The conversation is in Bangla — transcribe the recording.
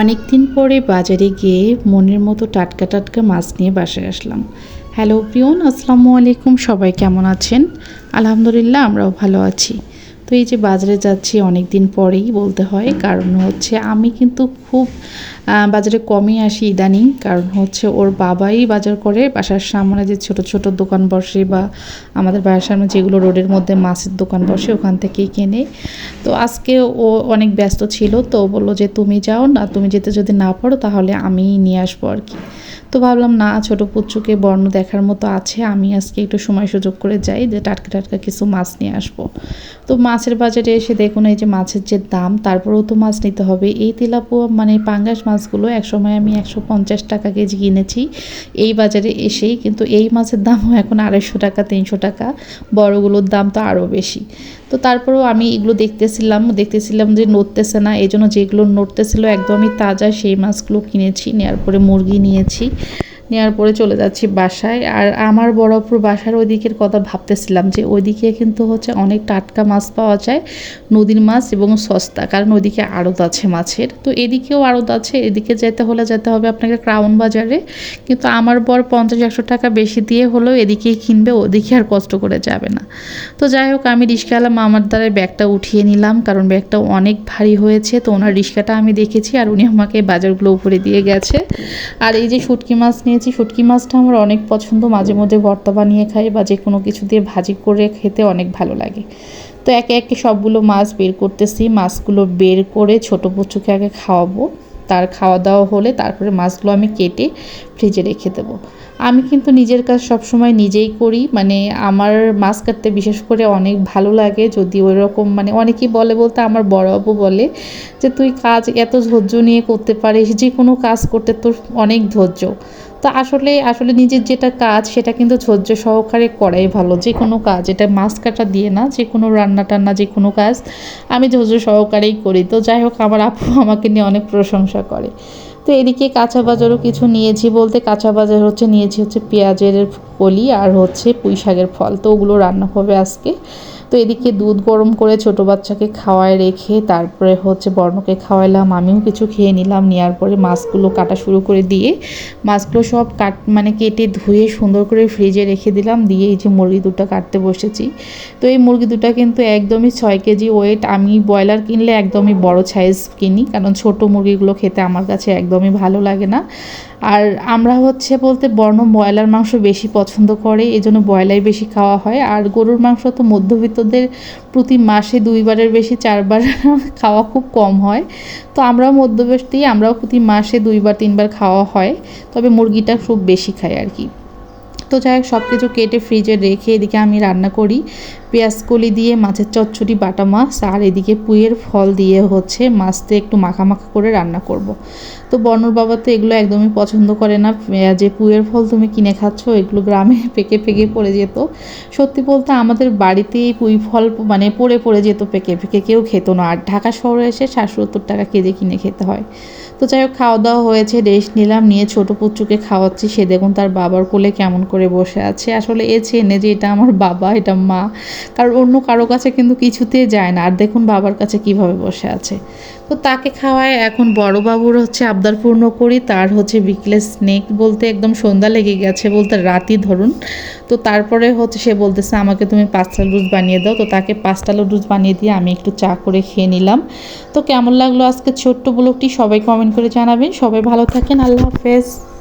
অনেক দিন পরে বাজারে গিয়ে মনের মতো টাটকা টাটকা মাছ নিয়ে বাসায় আসলাম। হ্যালো প্রিয়ন, আসসালামু আলাইকুম, সবাই কেমন আছেন? আলহামদুলিল্লাহ, আমরাও ভালো আছি। তো এই যে বাজারে যাচ্ছি অনেক দিন পরেই বলতে হয়, কারণ হচ্ছে আমি কিন্তু খুব বাজারে কমই আসি ইদানিং, কারণ হচ্ছে ওর বাবাই বাজার করে বাসার সামনে যে ছোট ছোট দোকান বসে বা আমাদের বাসার সামনে যেগুলো রোডের মধ্যে মাছের দোকান বসে ওখান থেকেই কেনে। তো আজকে ও অনেক ব্যস্ত ছিল, তো বলল যে তুমি যাও না, তুমি যেতে যদি না পারো তাহলে আমি নিয়ে আসব আর কি। তো ভাবলাম না, ছোট পুচ্চুকে বর্ণ দেখার মতো আছে, আমি আজকে একটু সময় সুযোগ করে যাই, যে টাটকা টাটকা কিছু মাছ নিয়ে আসব। তো মাছের বাজারে এসে দেখুন, এই যে মাছের যে দাম, তারপরেও তো মাছ নিতে হবে। এই তেলাপুয়া মানে পাঙ্গাস মাছগুলো একসময় আমি একশো পঞ্চাশ টাকা কেজি কিনেছি। এই বাজারে এসেই কিন্তু এই মাছের দামও এখন আড়াইশো টাকা, তিনশো টাকা, বড়গুলোর দাম তো আরও বেশি। তো তারপরেও আমি এগুলো দেখতেছিলাম দেখতেছিলাম যে নড়তেছে না, এই জন্য যেগুলো নড়তেছিল একদমই তাজা সেই মাছগুলো কিনেছি নেওয়ার পরে মুরগি নিয়েছি। নেওয়ার পরে চলে যাচ্ছি বাসায়। আর আমার বড়পুর বাসার ওইদিকের কথা ভাবতেছিলাম যে ওইদিকে কিন্তু হচ্ছে অনেক টাটকা মাছ পাওয়া যায়, নদীর মাছ এবং সস্তা, কারণ ওইদিকে আড়ত আছে মাছের। তো এদিকেও আড়ত আছে, এদিকে যেতে হলে যেতে হবে আপনাকে ক্রাউন বাজারে। কিন্তু আমার বর পঞ্চাশ একশো টাকা বেশি দিয়ে হলেও এদিকেই কিনবে, ওদিকে আর কষ্ট করে যাবে না। তো যাই হোক, আমি রিক্সাওয়ালা মামার দ্বারা ব্যাগটা উঠিয়ে নিলাম, কারণ ব্যাগটা অনেক ভারী হয়েছে, তো ওনার রিক্সাটা আমি দেখেছি আর উনি আমাকে বাজারগুলো উপরে দিয়ে গেছে। আর এই যে শুটকি মাছ নিয়েছি শুটকি মাছটা আমার অনেক পছন্দ। মাঝে মধ্যে ভর্তা বানিয়ে খাই বা যে কোনো কিছু দিয়ে ভাজি করে খেতে অনেক ভালো লাগে। তো একে একে সবগুলো মাছ বের করতেছি। মাছগুলো বের করে ছোটো পুচুকে আগে খাওয়াবো। তার খাওয়া দাওয়া হলে তারপরে মাছগুলো আমি কেটে ফ্রিজে রেখে দেবো। আমি কিন্তু নিজের কাজ সবসময় নিজেই করি। মানে আমার মাছ কাটতে বিশেষ করে অনেক ভালো লাগে। যদি ওই রকম মানে অনেকেই বলে বলতে আমার বড় আপু বলে যে, তুই কাজ এত ধৈর্য নিয়ে করতে পারিস, যে কোনো কাজ করতে তোর অনেক ধৈর্য। তো আসলে আসলে নিজের যেটা কাজ সেটা কিন্তু ধৈর্য সহকারে করাই ভালো। যে কোনো কাজ, এটা মাছ কাটা দিয়ে না, যে কোনো রান্না টান্না, যে কোনো কাজ আমি ধৈর্য সহকারেই করি। তো যাই হোক, আমার আপু আমাকে নিয়ে অনেক প্রশংসা করে। তো এদিকে কাঁচা বাজারও কিছু নিয়েছি বলতে, কাঁচা বাজার হচ্ছে, নিয়েছি হচ্ছে পেঁয়াজের কলি আর হচ্ছে পুঁই শাকের ফল। তো ওগুলো রান্না হবে আজকে। তো এদিকে দুধ গরম করে ছোট বাচ্চাকে খাওয়ায় রেখে তারপরে হচ্ছে বর্ণকে খাওয়াইলাম। আমিও কিছু খেয়ে নিলাম নেওয়ার পরে মাছগুলো কাটা শুরু করে দিয়ে মাছগুলো সব কাট মানে কেটে ধুয়ে সুন্দর করে ফ্রিজে রেখে দিলাম। দিয়ে এই যে মুরগি দুটো কাটতে বসেছি। তো এই মুরগি দুটো কিন্তু একদমই ছয় কেজি ওয়েট আমি ব্রয়লার কিনলে একদমই বড় সাইজ কিনি, কারণ ছোট মুরগিগুলো খেতে আমার কাছে একদমই ভালো লাগে না। আর আমরা হচ্ছে বলতে বর্ণ ব্রয়লার মাংস বেশি পছন্দ করে এই জন্য ব্রয়লাই বেশি খাওয়া হয়। আর গরুর মাংস তো মধ্যবিত্তদের প্রতি মাসে দুইবারের বেশি চারবার খাওয়া খুব কম হয়। তো আমরাও মধ্যবর্তী, আমরাও প্রতি মাসে দুইবার, তিনবার খাওয়া হয়, তবে মুরগিটা খুব বেশি খাই আর কি। তো যাই হোক সব কিছু কেটে ফ্রিজে রেখে এদিকে আমি রান্না করি। পেঁয়াজ কলি দিয়ে, মাছের চচ্চড়ি, বাটা মাছ আর এদিকে পুইয়ের ফল দিয়ে হচ্ছে মাছতে একটু মাখা মাখা করে রান্না করব। তো বর্ণর বাবা তো এগুলো একদমই পছন্দ করে না। যে পুইয়ের ফল তুমি কিনে খাচ্ছ, এগুলো গ্রামে পেকে পেকে পড়ে যেত। সত্যি বলতে আমাদের বাড়িতেই পুঁই ফল মানে পড়ে পড়ে যেত, পেকে পেকে কেউ খেত না। আর ঢাকা শহরে এসে ষাট সত্তর টাকা কেজি কিনে খেতে হয়। তো যাই হোক, খাওয়া দাওয়া হয়েছে, রেস্ট নিলাম, নিয়ে ছোটো পুচ্চুকে খাওয়াচ্ছি। সে দেখুন তার বাবার কোলে কেমন করে বসে আছে। আসলে এ চেনে যে এটা আমার বাবা, এটা মা। কারণ অন্য কারও কাছে কিন্তু কিছুতেই যায় না। আর দেখুন বাবার কাছে কীভাবে বসে আছে। তো তাকে খাওয়ায় এখন বড় বাবুর হচ্ছে আবদার পূর্ণ করি, তার হচ্ছে বিকেলে স্নেক বলতে একদম সন্ধ্যা লেগে গেছে বলতে রাতই ধরুন। তো তারপরে হচ্ছে সে বলতেছে, আমাকে তুমি পাঁচটা লুজ বানিয়ে দাও। তো তাকে পাঁচটা লুজ বানিয়ে দিয়ে আমি একটু চা করে খেয়ে নিলাম। তো কেমন লাগল আজকে ছোট্ট ব্লগটি সবাই কমেন্ট করে জানাবেন। সবাই ভালো থাকেন, আল্লাহ হাফেজ।